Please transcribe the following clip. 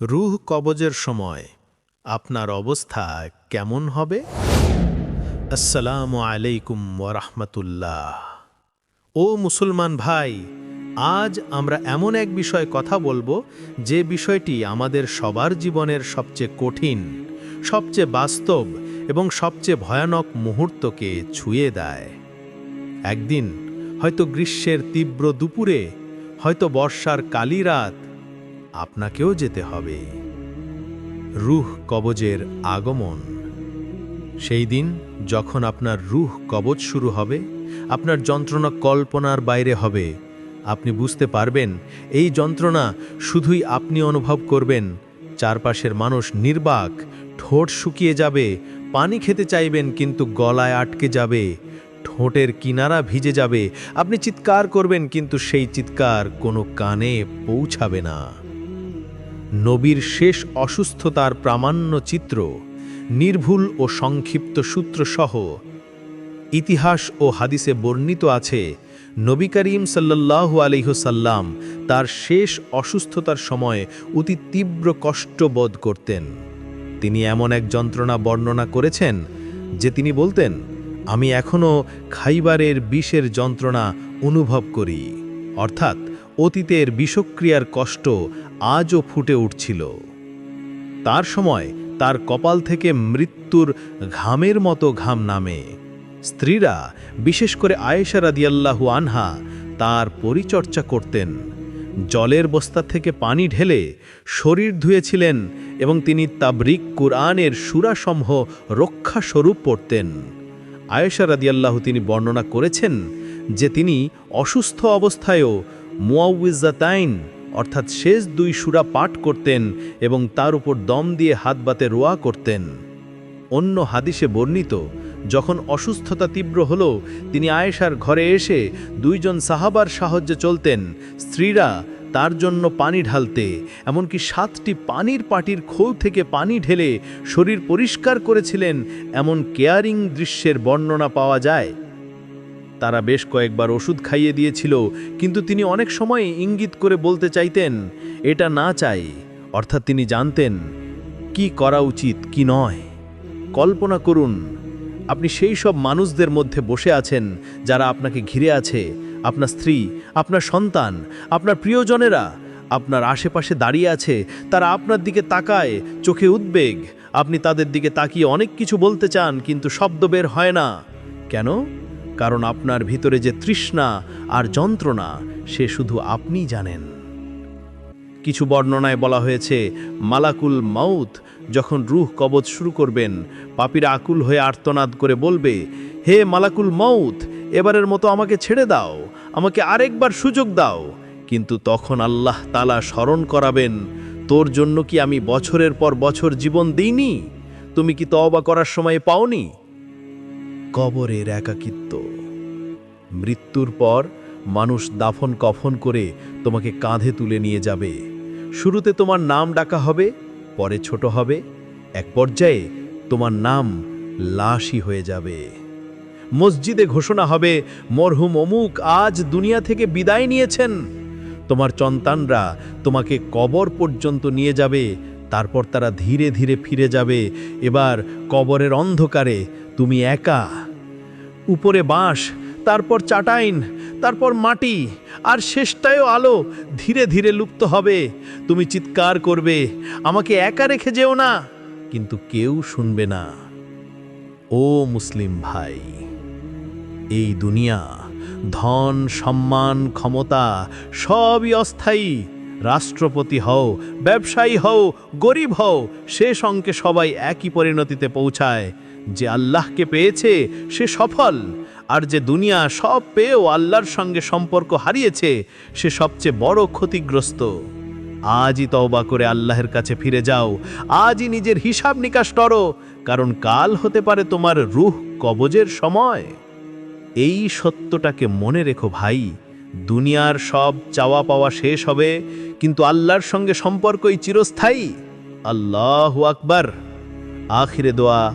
রুহ কবজের সময় আপনার অবস্থা কেমন হবে? আসসালামু আলাইকুম ওরহমতুল্লাহ ও মুসলমান ভাই, আজ আমরা এমন এক বিষয়ে কথা বলব যে বিষয়টি আমাদের সবার জীবনের সবচেয়ে কঠিন, সবচেয়ে বাস্তব এবং সবচেয়ে ভয়ানক মুহূর্তকে ছুঁয়ে দেয়। একদিন হয়তো গ্রীষ্মের তীব্র দুপুরে, হয়তো বর্ষার কালি রাত আপনাকেও যেতে হবে। রুহ কবজের আগমন। সেই দিন যখন আপনার রুহ কবজ শুরু হবে, আপনার যন্ত্রণা কল্পনার বাইরে হবে। আপনি বুঝতে পারবেন, এই যন্ত্রণা শুধুই আপনি অনুভব করবেন। চারপাশের মানুষ নির্বাক, ঠোঁট শুকিয়ে যাবে, পানি খেতে চাইবেন কিন্তু গলায় আটকে যাবে, ঠোঁটের কিনারা ভিজে যাবে। আপনি চিৎকার করবেন কিন্তু সেই চিৎকার কোনো কানে পৌঁছাবে না। নবীর শেষ অসুস্থতার প্রামাণ্য চিত্র, নির্ভুল ও সংক্ষিপ্ত সূত্রসহ ইতিহাস ও হাদিসে বর্ণিত আছে, নবী করিম সাল্লাল্লাহু আলহ্লাম তার শেষ অসুস্থতার সময় অতি তীব্র কষ্ট বোধ করতেন। তিনি এমন এক যন্ত্রণা বর্ণনা করেছেন, যে তিনি বলতেন, আমি এখনও খাইবারের বিষের যন্ত্রণা অনুভব করি। অর্থাৎ অতীতের বিষক্রিয়ার কষ্ট আজও ফুটে উঠছিল। তার সময় তার কপাল থেকে মৃত্যুর ঘামের মতো ঘাম নামে। স্ত্রীরা, বিশেষ করে আয়েশা রাদিয়াল্লাহু আনহা, তার পরিচর্যা করতেন। জলের বস্তা থেকে পানি ঢেলে শরীর ধুয়েছিলেন এবং তিনি তাবরিক কুরআনের সুরাসমূহ রক্ষাস্বরূপ পড়তেন। আয়েশা রাদিয়াল্লাহু তিনি বর্ণনা করেছেন যে তিনি অসুস্থ অবস্থায়ও মুআউইজাতাইন অর্থাৎ শেষ দুই সুরা পাঠ করতেন এবং তার উপর দম দিয়ে হাত বাতে রোয়া করতেন। অন্য হাদিসে বর্ণিত, যখন অসুস্থতা তীব্র হল, তিনি আয়েশার ঘরে এসে দুইজন সাহাবার সাহায্যে চলতেন, স্ত্রীরা তার জন্য পানি ঢালতে, এমনকি সাতটি পানির পাটির খোল থেকে পানি ঢেলে শরীর পরিষ্কার করেছিলেন, এমন কেয়ারিং দৃশ্যের বর্ণনা পাওয়া যায়। তারা বেশ কয়েকবার ওষুধ খাইয়ে দিয়েছিল, কিন্তু তিনি অনেক সময় ইঙ্গিত করে বলতে চাইতেন, এটা না চাই। অর্থাৎ তিনি জানতেন, কি করা উচিত, কি নয়? কল্পনা করুন, আপনি সেই সব মানুষদের মধ্যে বসে আছেন, যারা আপনাকে ঘিরে আছে, আপনার স্ত্রী, আপনার সন্তান, আপনার প্রিয়জনেরা, আপনার আশেপাশে দাঁড়িয়ে আছে, তারা আপনার দিকে তাকায়, চোখে উদ্বেগ, আপনি তাদের দিকে তাকিয়ে অনেক কিছু বলতে চান, কিন্তু শব্দ বের হয় না। কেন? কারণ আপনার ভিতরে যে তৃষ্ণা আর যন্ত্রণা, সে শুধু আপনি জানেন। কিছু বর্ণনায় বলা হয়েছে, মালাকুল মাউত যখন রুহ কবজ শুরু করবেন, পাপীরা আকুল হয়ে আর্তনাদ করে বলবে, হে মালাকুল মৌত এবারের মতো আমাকে ছেড়ে দাও, আমাকে আরেকবার সুযোগ দাও। কিন্তু তখন আল্লাহ তালা স্মরণ করাবেন, তোর জন্য কি আমি বছরের পর বছর জীবন দিইনি? তুমি কি তওবা করার সময় পাওনি? কবরের একাকিত্ব। মৃত্যুর পর মানুষ দাফন কফন করে তোমাকে কাঁধে তুলে নিয়ে যাবে। শুরুতে তোমার নাম ডাকা হবে, পরে ছোট হবে। এক পর্যায়ে তোমার নাম লাশই হয়ে যাবে। মসজিদে ঘোষণা হবে, মরহুম অমুক আজ দুনিয়া থেকে বিদায় নিয়েছেন। তোমার সন্তানরা তোমাকে কবর পর্যন্ত নিয়ে যাবে, তারপর তারা ধীরে ধীরে ফিরে যাবে। এবার কবরের অন্ধকারে তুমি একা। উপরে বাঁশ, তারপর চাটাইন, তারপর মাটি, আর শেষটায়ও আলো, ধীরে ধীরে লুপ্ত হবে। তুমি চিৎকার করবে, আমাকে একা রেখে যেও না। কিন্তু কেউ শুনবে না। ও মুসলিম ভাই, এই দুনিয়া, ধন, সম্মান, ক্ষমতা, সবই অস্থায়ী। রাষ্ট্রপতি হও, ব্যবসায়ী হও, গরিব হও, শেষ অঙ্কে সবাই একই পরিণতিতে পৌঁছায়। যে আল্লাহকে পেয়েছে, সে সফল। আর যে দুনিয়া সব পেয়েও আল্লাহর সঙ্গে সম্পর্ক হারিয়েছে, সে সবচেয়ে বড় ক্ষতিগ্রস্ত। আজই তওবা করে আল্লাহর কাছে ফিরে যাও। আজই নিজের হিসাব নিকাশ করো, কারণ কাল হতে পারে তোমার রুহ কবজের সময়। এই সত্যটাকে মনে রেখো ভাই, দুনিয়ার সব চাওয়া পাওয়া শেষ হবে, কিন্তু আল্লাহর সঙ্গে সম্পর্কই চিরস্থায়ী। আল্লাহ আকবার। আখিরে দোয়া।